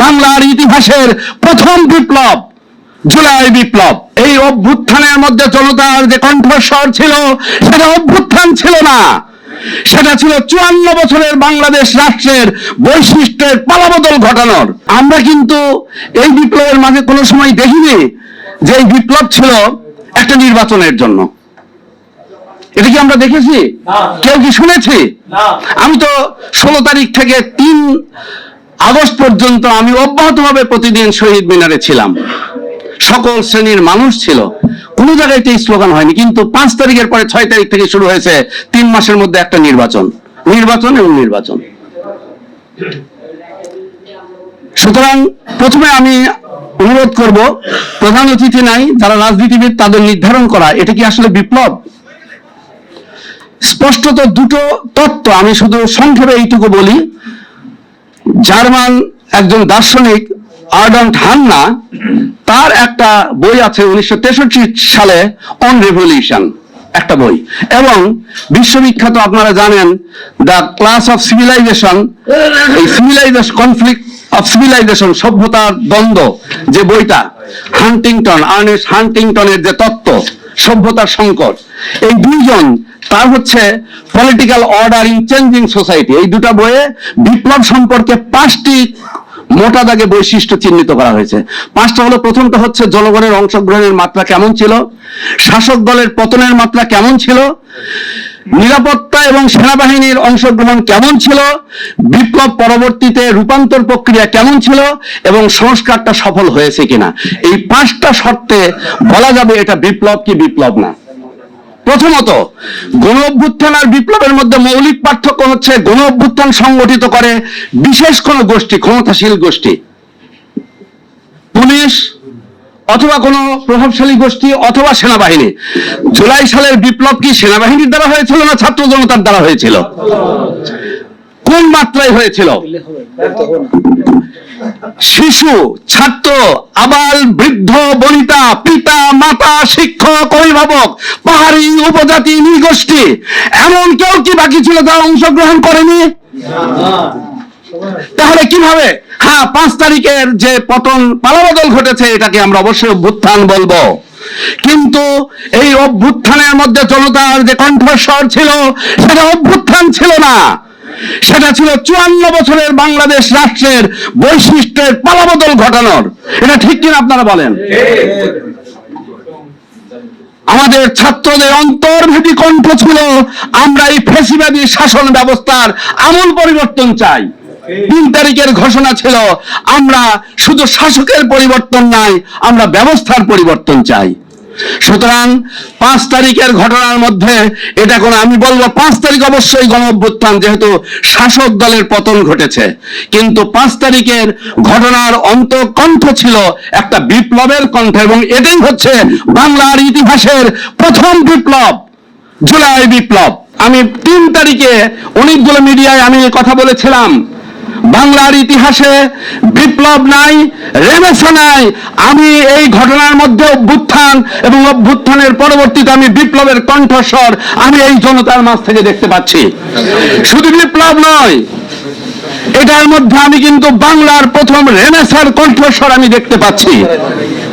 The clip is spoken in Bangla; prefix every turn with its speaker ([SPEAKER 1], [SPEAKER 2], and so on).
[SPEAKER 1] বাংলার ইতিহাসের প্রথম বিপ্লব জুলাই বিপ্লব। এই অভ্যুত্থানের মধ্যে জনতার যে কণ্ঠস্বর ছিল সেটা অভ্যুত্থান ছিল না। সেটা ছিল চুয়ান্ন বছরের বাংলাদেশ রাষ্ট্রের বৈশিষ্ট্যের পালাবদল ঘটানোর। আমরা কিন্তু এই বিপ্লবের মাঝে কোনো সময় দেখিনি যে এই বিপ্লব ছিল একটা নির্বাচনের জন্য। এটা কি আমরা দেখেছি? কেউ কি শুনেছি? আমি তো ষোলো তারিখ থেকে তিন আগস্ট পর্যন্ত আমি অব্যাহতভাবে প্রতিদিন শহীদ মিনারে ছিলাম। সকল শ্রেণির মানুষ ছিল। কোনো জায়গায় এই স্লোগান হয়নি, কিন্তু পাঁচ তারিখের পরে ছয় তারিখ থেকে শুরু হয়েছে তিন মাসের মধ্যে একটা নির্বাচন। নির্বাচন এবং নির্বাচন। সুতরাং প্রথমে আমি অনুরোধ করব, প্রধান অতিথি নাই, যারা রাজনীতিবিদ তাদের নির্ধারণ করা, এটা কি আসলে বিপ্লব? স্পষ্টত দুটো তত্ত্ব আমি শুধু সংক্ষেপে এইটুকু বলি। জার্মান একজন দার্শনিক আর্ডান্ট হান্না তার একটা বই আছে উনিশশো তেষট্টি সালে অন রেভলিউশন একটা বই। এবং বিশ্ববিখ্যাত আপনারা জানেন দ্য ক্লাস অফ সিভিলাইজেশন, এই সিভিলাইজেশন কনফ্লিক্ট অফ সিভিলাইজেশন সভ্যতার দ্বন্দ্ব যে বইটা, হান্টিংটন, আর্নেস্ট হান্টিংটনের যে তত্ত্ব, সভ্যতার সংকট, এই দুইজন তার হচ্ছে political order in changing society এই দুটো বইয়ে বিপ্লব সম্পর্কে পাঁচটি মোটা দাগে বৈশিষ্ট্য চিহ্নিত করা হয়েছে। পাঁচটা হলো, প্রথমটা হচ্ছে জনগণের অংশগ্রহণের মাত্রা কেমন ছিল? শাসক দলের পতনের মাত্রা কেমন ছিল? নিরাপত্তা এবং সেনাবাহিনীর অংশগ্রহণ কেমন ছিল? বিপ্লব পরবর্তীতে রূপান্তর প্রক্রিয়া কেমন ছিল? এবং সংস্কারটা সফল হয়েছে কিনা? এই পাঁচটা শর্তে বলা যাবে এটা বিপ্লব কি বিপ্লব না। প্রথমত গণ অভ্যুত্থান আর বিপ্লবের মধ্যে মৌলিক পার্থক্য হচ্ছে গণ অভ্যুত্থান সংগঠিত করে বিশেষ কোন গোষ্ঠী, ক্ষমতাশীল গোষ্ঠী। পুলিশ অথবা কোনো প্রভাবশালী গোষ্ঠী অথবা সেনাবাহিনী। জুলাই সালের বিপ্লব কি সেনাবাহিনীর দ্বারা হয়েছিল না ছাত্র জনতার দ্বারা হয়েছিল? কোন মাত্রায় হয়েছিল? শিশু, ছাত্র, আবাল, বৃদ্ধ, বনিতা, পিতা, মাতা, শিক্ষক, অভিভাবক, পাহাড়ি, উপজাতি, নৃগোষ্ঠী, এমন কেউ কি বাকি ছিল তারা অংশগ্রহণ করেনি? তাহলে কীভাবে? হ্যাঁ পাঁচ তারিখের যে পতন, পালাবদল ঘটেছে, এটাকে আমরা অবশ্যই অভ্যুত্থান বলব। কিন্তু এই অভ্যুত্থানের মধ্যে জনতার যে কণ্ঠস্বর ছিল, সেটা অভ্যুত্থান ছিল না। সেটা ছিল চুয়ান্ন বছরের বাংলাদেশ রাষ্ট্রের বৈশিষ্ট্যের পালাবদল ঘটানোর। এটা ঠিক কিনা আপনারা বলেন? আমাদের ছাত্রদের অন্তর্ভেদী কণ্ঠ ছিল, আমরা এই ফেসিবাদী শাসন ব্যবস্থার আমূল পরিবর্তন চাই। তিন তারিখের ঘোষণা ছিল, আমরা শুধু শাসকের পরিবর্তন নাই আমরা ব্যবস্থার পরিবর্তন চাই। সুতরাং পাঁচ তারিখের ঘটনার মধ্যে এটা কোনো আমি বলব পাঁচ তারিখ অবশ্যই গণ অভ্যুত্থান যেহেতু শাসক দলের পতন ঘটেছে। কিন্তু পাঁচ তারিখের ঘটনার অন্তকণ্ঠ ছিল একটা বিপ্লবের কণ্ঠ এবং এটাই হচ্ছে বাংলার ইতিহাসের প্রথম বিপ্লব, জুলাই বিপ্লব। আমি তিন তারিখে অনেকগুলো মিডিয়ায় আমি কথা বলেছিলাম। বাংলার ইতিহাসে বিপ্লব নাই রেনেসা নাই। আমি এই ঘটনার মধ্যে অভ্যুত্থান এবং অভ্যুত্থানের পরবর্তীতে আমি বিপ্লবের কণ্ঠস্বর আমি এই জনতার মাঝ থেকে দেখতে পাচ্ছি। শুধু বিপ্লব নয়, এটার মধ্যে আমি কিন্তু বাংলার প্রথম রেনেসার কণ্ঠস্বর আমি দেখতে পাচ্ছি।